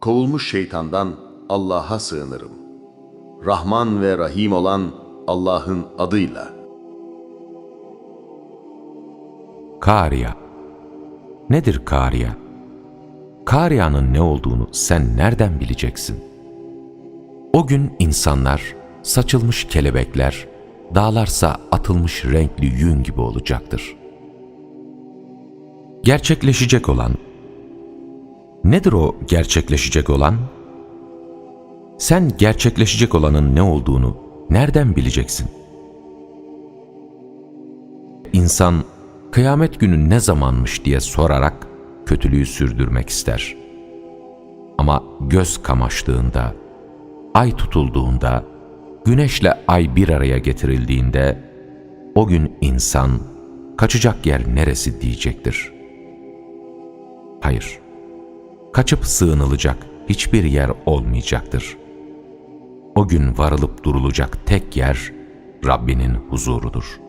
Kovulmuş şeytandan Allah'a sığınırım. Rahman ve Rahim olan Allah'ın adıyla. Kariya. Nedir Kariya? Kariya'nın ne olduğunu sen nereden bileceksin? O gün insanlar, saçılmış kelebekler, dağlarsa atılmış renkli yün gibi olacaktır. Gerçekleşecek olan, nedir o gerçekleşecek olan? Sen gerçekleşecek olanın ne olduğunu nereden bileceksin? İnsan kıyamet günü ne zamanmış diye sorarak kötülüğü sürdürmek ister. Ama göz kamaştığında, ay tutulduğunda, güneşle ay bir araya getirildiğinde o gün insan kaçacak yer neresi diyecektir. Hayır, kaçıp sığınılacak hiçbir yer olmayacaktır. O gün varılıp durulacak tek yer Rabbinin huzurudur.''